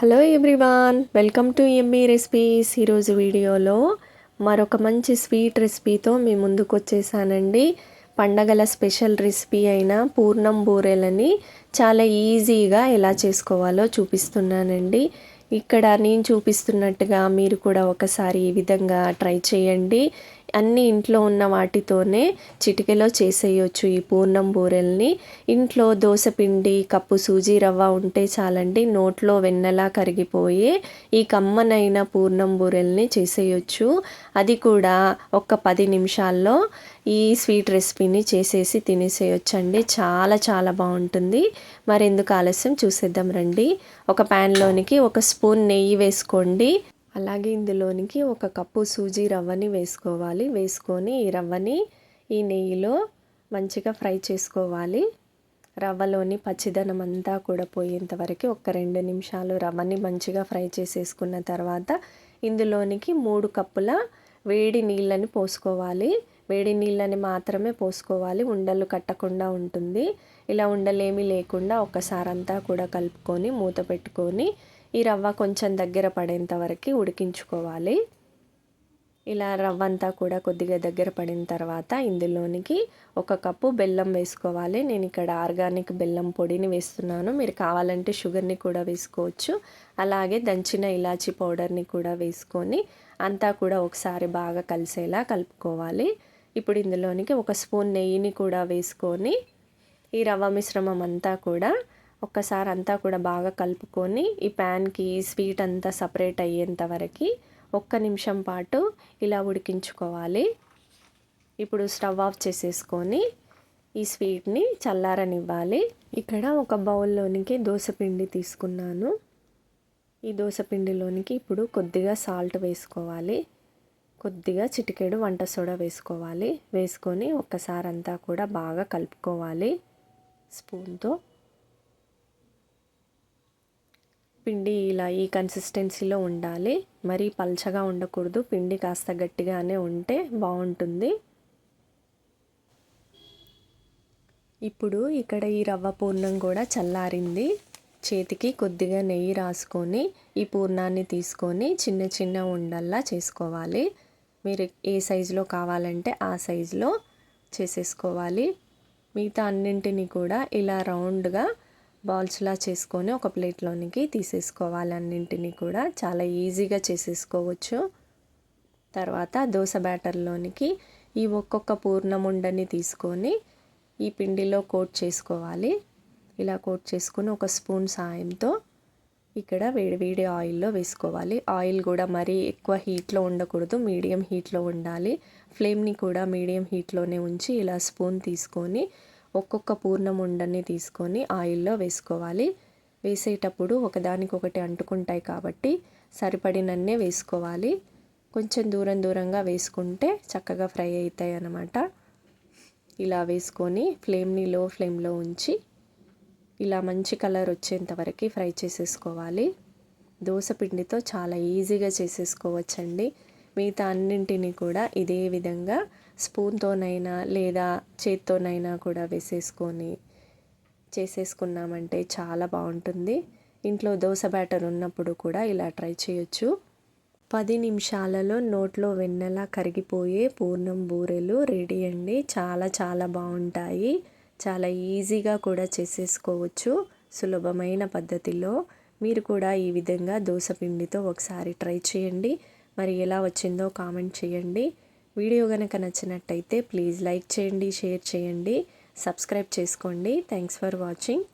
Hello everyone welcome to Emmy recipes. ఈరోజు వీడియోలో మరొక మంచి స్వీట్ రెసిపీతో మీ ముందుకు వచ్చేసానండి. పండగల స్పెషల్ రెసిపీ అయిన పూర్ణం బూరెలని చాలా ఈజీగా ఎలా చేసుకోవాలో చూపిస్తున్నానండి. ఇక్కడ నేను చూపిస్తున్నట్టుగా మీరు కూడా ఒకసారి ఈ విధంగా ట్రై చేయండి. అన్ని ఇంట్లో ఉన్న వాటితోనే చిటికెలో చేసేయచ్చు ఈ పూర్ణం బూరెల్ని. ఇంట్లో పిండి కప్పు సూజీ రవ్వ ఉంటే చాలండి నోట్లో వెన్నెలా కరిగిపోయి ఈ కమ్మనైన పూర్ణం బూరెల్ని చేసేయచ్చు. అది కూడా ఒక పది నిమిషాల్లో ఈ స్వీట్ రెసిపీని చేసేసి తినేసేయొచ్చండి. చాలా చాలా బాగుంటుంది. మరెందుకు ఆలస్యం? చూసేద్దాం రండి. ఒక ప్యాన్లోనికి ఒక స్పూన్ నెయ్యి వేసుకోండి. అలాగే ఇందులోనికి ఒక కప్పు సూజీ రవ్వని వేసుకోవాలి. వేసుకొని ఈ రవ్వని ఈ నెయ్యిలో మంచిగా ఫ్రై చేసుకోవాలి. రవ్వలోని పచ్చిదనం అంతా కూడా పోయేంత వరకు ఒక రెండు నిమిషాలు రవ్వని మంచిగా ఫ్రై చేసేసుకున్న తర్వాత ఇందులోనికి మూడు కప్పుల వేడి నీళ్ళని పోసుకోవాలి. వేడి నీళ్ళని మాత్రమే పోసుకోవాలి. ఉండలు కట్టకుండా ఉంటుంది. ఇలా ఉండలేమీ లేకుండా ఒకసారి అంతా కూడా కలుపుకొని మూత పెట్టుకొని ఈ రవ్వ కొంచెం దగ్గర పడేంత వరకు ఉడికించుకోవాలి. ఇలా రవ్వ అంతా కూడా కొద్దిగా దగ్గర పడిన తర్వాత ఇందులోనికి ఒక కప్పు బెల్లం వేసుకోవాలి. నేను ఇక్కడ ఆర్గానిక్ బెల్లం పొడిని వేస్తున్నాను. మీరు కావాలంటే షుగర్ని కూడా వేసుకోవచ్చు. అలాగే దంచిన ఇలాచీ పౌడర్ని కూడా వేసుకొని అంతా కూడా ఒకసారి బాగా కలిసేలా కలుపుకోవాలి. ఇప్పుడు ఇందులోనికి ఒక స్పూన్ నెయ్యిని కూడా వేసుకొని ఈ రవ్వ మిశ్రమం అంతా కూడా ఒక్కసారి అంతా కూడా బాగా కలుపుకొని ఈ ప్యాన్కి స్వీట్ అంతా సపరేట్ అయ్యేంత వరకు ఒక్క నిమిషం పాటు ఇలా ఉడికించుకోవాలి. ఇప్పుడు స్టవ్ ఆఫ్ చేసేసుకొని ఈ స్వీట్ని చల్లారనివ్వాలి. ఇక్కడ ఒక బౌల్లోనికి దోశపిండి తీసుకున్నాను. ఈ దోశపిండిలోనికి ఇప్పుడు కొద్దిగా సాల్ట్ వేసుకోవాలి. కొద్దిగా చిటికెడు వంట సోడా వేసుకోవాలి. వేసుకొని ఒక్కసారి అంతా కూడా బాగా కలుపుకోవాలి. స్పూన్తో పిండి ఇలా ఈ కన్సిస్టెన్సీలో ఉండాలి. మరీ పల్చగా ఉండకూడదు. పిండి కాస్త గట్టిగానే ఉంటే బాగుంటుంది. ఇప్పుడు ఇక్కడ ఈ రవ్వ పూర్ణం కూడా చల్లారింది. చేతికి కొద్దిగా నెయ్యి రాసుకొని ఈ పూర్ణాన్ని తీసుకొని చిన్న చిన్న ఉండల్లా చేసుకోవాలి. మీరు ఏ సైజులో కావాలంటే ఆ సైజులో చేసేసుకోవాలి. మిగతా అన్నింటినీ కూడా ఇలా రౌండ్గా బాల్స్లా చేసుకొని ఒక ప్లేట్లోనికి తీసేసుకోవాలి అన్నింటినీ కూడా చాలా ఈజీగా చేసేసుకోవచ్చు. తర్వాత దోశ బ్యాటర్లోనికి ఈ ఒక్కొక్క పూర్ణముండని తీసుకొని ఈ పిండిలో కోట్ చేసుకోవాలి. ఇలా కోట్ చేసుకుని ఒక స్పూన్ సాయంతో ఇక్కడ వేడి వేడి ఆయిల్లో వేసుకోవాలి. ఆయిల్ కూడా మరీ ఎక్కువ హీట్లో ఉండకూడదు మీడియం హీట్లో ఉండాలి. ఫ్లేమ్ని కూడా మీడియం హీట్లోనే ఉంచి ఇలా స్పూన్ తీసుకొని ఒక్కొక్క పూర్ణం ఉండని తీసుకొని ఆయిల్లో వేసుకోవాలి. వేసేటప్పుడు ఒకదానికొకటి అంటుకుంటాయి కాబట్టి సరిపడినన్నే వేసుకోవాలి. కొంచెం దూరం దూరంగా వేసుకుంటే చక్కగా ఫ్రై అవుతాయి అన్నమాట. ఇలా వేసుకొని ఫ్లేమ్ని లో ఫ్లేమ్లో ఉంచి ఇలా మంచి కలర్ వచ్చేంత వరకు ఫ్రై చేసేసుకోవాలి. దోశ పిండితో చాలా ఈజీగా చేసేసుకోవచ్చండి. మిగతా అన్నింటినీ కూడా ఇదే విధంగా స్పూన్తోనైనా లేదా చేత్తోనైనా కూడా వేసేసుకొని చేసేసుకున్నామంటే చాలా బాగుంటుంది. ఇంట్లో దోశ బ్యాటర్ ఉన్నప్పుడు కూడా ఇలా ట్రై చేయొచ్చు. పది నిమిషాలలో నోట్లో వెన్నెలా కరిగిపోయే పూర్ణం బూరెలు రెడీ అండి. చాలా చాలా బాగుంటాయి. చాలా ఈజీగా కూడా చేసేసుకోవచ్చు సులభమైన పద్ధతిలో. మీరు కూడా ఈ విధంగా దోశ పిండితో ఒకసారి ట్రై చేయండి. మరి ఎలా వచ్చిందో కామెంట్ చేయండి. వీడియో కనుక నచ్చినట్టయితే ప్లీజ్ లైక్ చేయండి షేర్ చేయండి సబ్స్క్రైబ్ చేసుకోండి. Thanks for watching